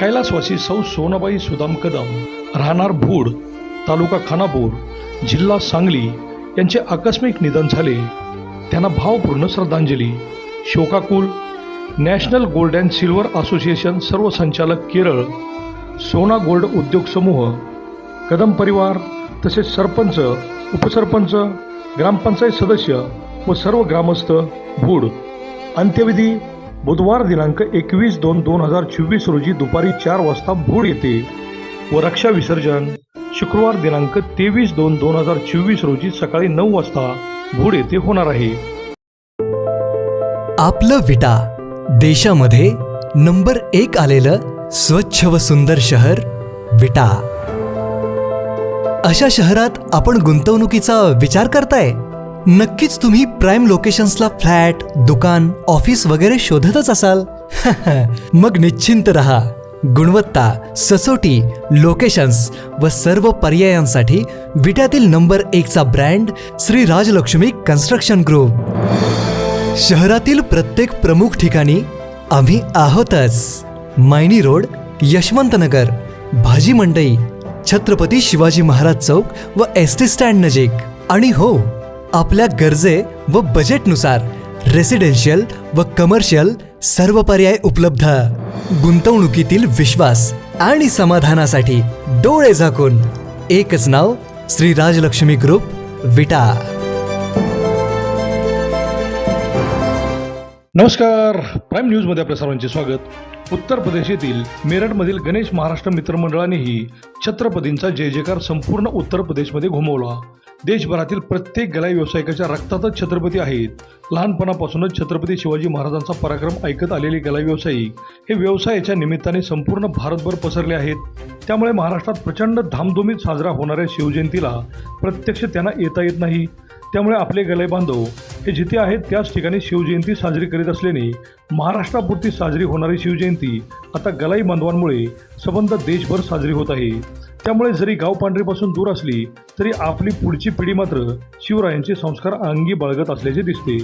कैलासवासी सौ सोनाबाई सुदाम कदम राहणार भूड तालुका खानापूर जिल्हा सांगली यांचे आकस्मिक निधन झाले. त्यांना भावपूर्ण श्रद्धांजली. शोकाकुल national gold and silver association सर्व संचालक केरळ सोना गोल्ड उद्योग समूह कदम परिवार तसेच सरपंच उपसरपंच ग्रामपंचायत सदस्य व सर्व ग्रामस्थ भूड. अंत्यविधी बुधवार दिनांक एकवीस दोन दोन हजार चोवीस रोजी दुपारी चार वाजता भूड येथे व रक्षा विसर्जन शुक्रवार दिनांक तेवीस दोन दोन हजार चोवीस रोजी सकाळी नऊ वाजता भूड येथे होणार आहे. आपलं विटा. देशामध्ये नंबर एक आलेलं स्वच्छ व सुंदर शहर विटा. अशा शहरात आपण गुंतवणुकीचा विचार करताय? नक्कीच तुम्ही प्राईम लोकेशन्सला फ्लॅट दुकान ऑफिस वगैरे शोधतच असाल. मग निश्चिंत रहा. गुणवत्ता सचोटी लोकेशन्स व सर्व पर्यायांसाठी विट्यातील number एकचा brand Shri Rajlakshmi construction group शहरातील प्रत्येक प्रमुख ठिकाणी आम्ही आहोतच. मायनी रोड यशवंतनगर भाजी मंडई छत्रपती शिवाजी महाराज चौक व एस टी स्टँड नजीक. आणि हो आपल्या गरजे व बजेटनुसार रेसिडेन्शियल व कमर्शियल सर्व पर्याय उपलब्ध. गुंतवणुकीतील विश्वास आणि समाधानासाठी डोळे झाकून एकच नाव श्री राजलक्ष्मी ग्रुप विटा. नमस्कार. प्राईम न्यूजमध्ये आपल्या सर्वांचे स्वागत. उत्तर प्रदेश येथील मेरठमधील गणेश महाराष्ट्र मित्रमंडळानेही छत्रपतींचा जय जयकार संपूर्ण उत्तर प्रदेशमध्ये घुमवला. देशभरातील प्रत्येक गलाई व्यावसायिकाच्या रक्तातच छत्रपती आहेत. लहानपणापासूनच छत्रपती शिवाजी महाराजांचा पराक्रम ऐकत आलेले गलाई व्यावसायिक हे व्यवसायाच्या निमित्ताने संपूर्ण भारतभर पसरले आहेत. त्यामुळे महाराष्ट्रात प्रचंड धामधुमीत साजरा होणाऱ्या शिवजयंतीला प्रत्यक्ष त्यांना येता येत नाही. त्यामुळे आपले गलाई बांधव हे जिथे आहेत त्याच ठिकाणी शिवजयंती साजरी करीत असल्याने महाराष्ट्रापुरती साजरी होणारी शिवजयंती आता गलाई बांधवांमुळे संबंध देशभर साजरी होत आहे. त्यामुळे जरी गाव पांढरीपासून दूर असली तरी आपली पुढची पिढी मात्र शिवरायांचे संस्कार अंगी बाळगत असल्याचे दिसते.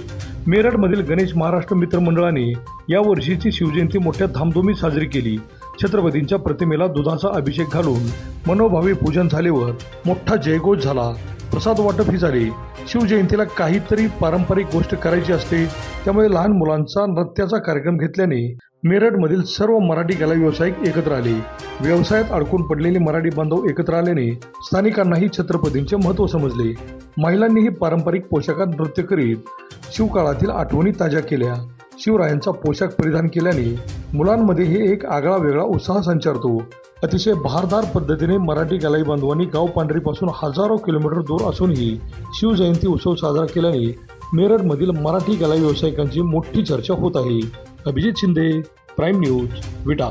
मेरठमधील गणेश महाराष्ट्र मित्र मंडळाने या वर्षीची शिवजयंती मोठ्या धामधुमीत साजरी केली. छत्रपतींच्या प्रतिमेला दुधाचा अभिषेक घालून मनोभावी पूजन झाल्यावर मोठा जयघोष झाला. प्रसाद वाटप ही झाले. शिवजयंतीला काहीतरी पारंपरिक गोष्ट करायची असते त्यामुळे लहान मुलांचा नृत्याचा कार्यक्रम घेतल्याने मेरठमधील सर्व मराठी कला व्यावसायिक एकत्र आले. व्यवसायात अडकून पडलेले मराठी बांधव एकत्र आल्याने स्थानिकांनाही छत्रपतींचे महत्त्व समजले. महिलांनीही पारंपरिक पोशाखात नृत्य करीत शिवकाळातील आठवणी ताज्या केल्या. शिवरायांचा पोशाख परिधान केल्याने मुलांमध्ये हे एक आगळा वेगळा उत्साह संचारतो. अतिशय भारदार पद्धतीने मराठी गलाई बांधवांनी गाव पांढरीपासून हजारो किलोमीटर दूर असूनही शिवजयंती उत्सव साजरा केल्याने मेरठमधील मराठी गलाई व्यावसायिकांची मोठी चर्चा होत आहे. Abhijit Shinde prime news Vita.